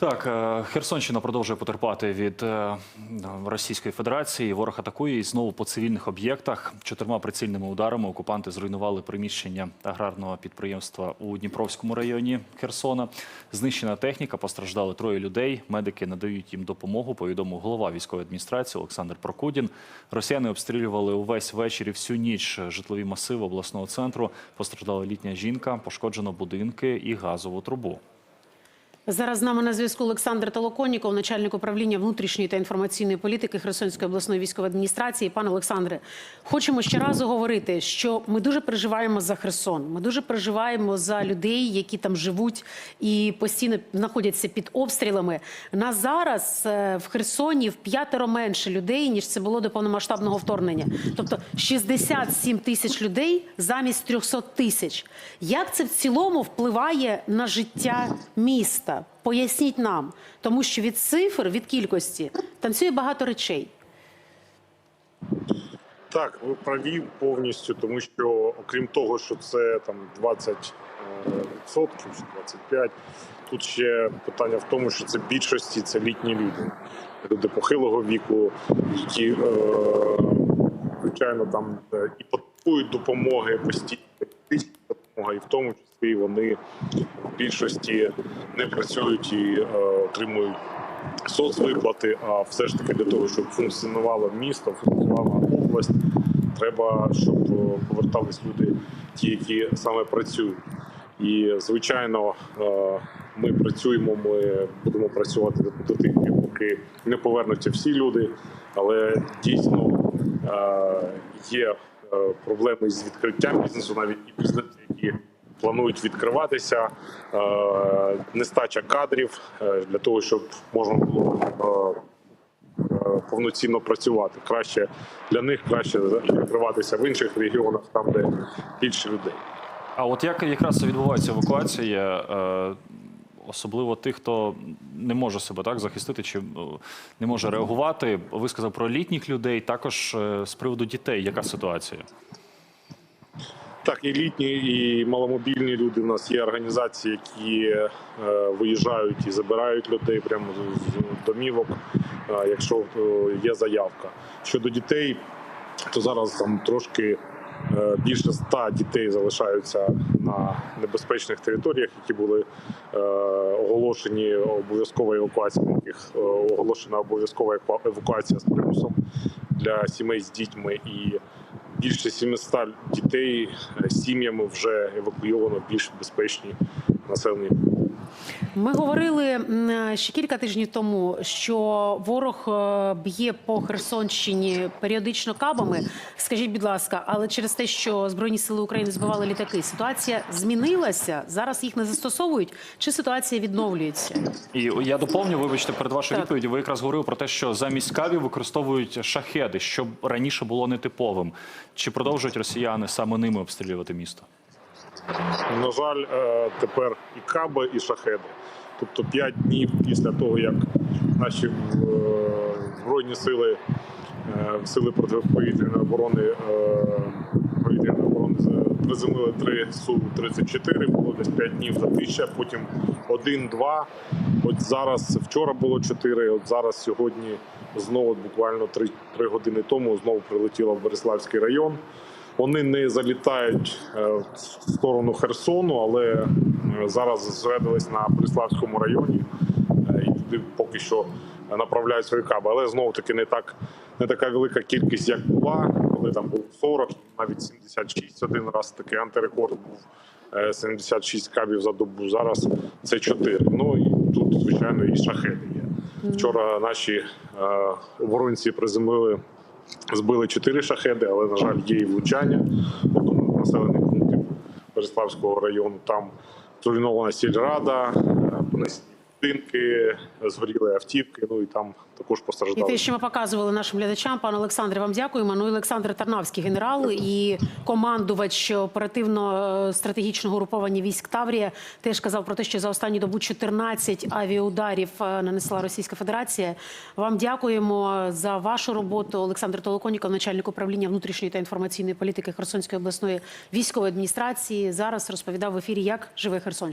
Так, е, Херсонщина продовжує потерпати від е, Російської Федерації. Ворог атакує і знову по цивільних об'єктах. Чотирма прицільними ударами окупанти зруйнували приміщення аграрного підприємства у Дніпровському районі Херсона. Знищена техніка, постраждали троє людей. Медики надають їм допомогу. Повідомив голова військової адміністрації Олександр Прокудін. Росіяни обстрілювали увесь вечір і всю ніч житлові масиви обласного центру. Постраждала літня жінка, пошкоджено будинки і газову трубу. Зараз з нами на зв'язку Олександр Толоконніков, начальник управління внутрішньої та інформаційної політики Херсонської обласної військової адміністрації. Пане Олександре, хочемо ще раз говорити, що ми дуже переживаємо за Херсон. Ми дуже переживаємо за людей, які там живуть і постійно знаходяться під обстрілами. На зараз е, в Херсоні в п'ятеро менше людей ніж це було до повномасштабного вторгнення. Тобто 67 тисяч людей замість 300 тисяч. Як це в цілому впливає на життя міста? Поясніть нам, тому що від цифр, від кількості танцює багато речей. Так, ви праві повністю, тому що окрім того, що це там 20 е, відсотків чи 25, тут ще питання в тому, що це більшості це літні люди, люди похилого віку, які е, звичайно там е, і потребують допомоги постійно фізичної і в тому числі вони в більшості не працюють і е, отримують соцвиплати, а все ж таки для того, щоб функціонувало місто, функціонувала область, треба, щоб повертались люди, ті, які саме працюють. І звичайно, е, ми працюємо. Ми будемо працювати до тих поки не повернуться всі люди. Але дійсно е, є проблеми з відкриттям бізнесу, навіть ті бізнеси, які планують відкриватися, е, нестача кадрів е, для того, щоб можна було е, е, повноцінно працювати. Краще для них краще відкриватися в інших регіонах, там де більше людей. А от як якраз відбувається евакуація, е, особливо тих, хто не може себе так захистити чи е, не може реагувати? Ви сказав про літніх людей, також е, з приводу дітей. Яка ситуація? Так, і літні, і маломобільні люди. У нас є організації, які е, виїжджають і забирають людей прямо з домівок, е, якщо е, є заявка. Щодо дітей, то зараз там трошки більше ста дітей залишаються на небезпечних територіях, які були е, оголошені обов'язкова евакуація, яких е, оголошена обов'язкова ева- евакуація з примусом для сімей з дітьми. І більше 700 дітей е, сім'ями вже евакуйовано в більш безпечні населені. пункти. Ми говорили ще кілька тижнів тому, що ворог е, б'є по Херсонщині періодично кабами. Скажіть, будь ласка, але через те, що Збройні сили України збивали літаки, ситуація змінилася? Зараз їх не застосовують, чи ситуація відновлюється? І я доповню, вибачте, перед вашою Так. відповіді. Ви якраз говорили про те, що замість кавів використовують шахеди, що раніше було нетиповим. Чи продовжують росіяни саме ними обстрілювати місто? На жаль, е, тепер і каби, і шахеди. Тобто 5 днів після того, як наші е, збройні сили, е, сили протиповітряної оборони повітряної оборони приземлили 3 Су-34, було десь 5 днів затища, потім 1-2. От зараз вчора було 4, от зараз сьогодні знову буквально 3, 3 години тому знову прилетіло в Береславський район. Вони не залітають е, в сторону Херсону, але е, зараз зосередились на Бориславському районі е, і туди поки що направляють свої каби. Але знову таки не так не така велика кількість, як була, коли там був 40, навіть 76. Один раз такий антирекорд був е, 76 кабів за добу. Зараз це 4. Ну і тут, звичайно, і шахеди є. Вчора наші оборонці приземлили збили чотири шахеди, але на жаль, є і влучання одному населених пунктів Береславського району. Там зруйнована сільрада, е, будинки, згоріли автівки. Ну і там також І постраждали. те, що ми показували нашим глядачам, пане Олександре, вам дякуємо. Ну Олександр Тарнавський, генерал і командувач оперативно-стратегічного угруповання військ Таврія, теж казав про те, що за останню добу 14 авіаударів е, нанесла Російська Федерація. Вам дякуємо за вашу роботу. Олександр Толоконіков, начальник управління внутрішньої та інформаційної політики Херсонської обласної військової адміністрації, зараз розповідав в ефірі, як живе Херсонщина.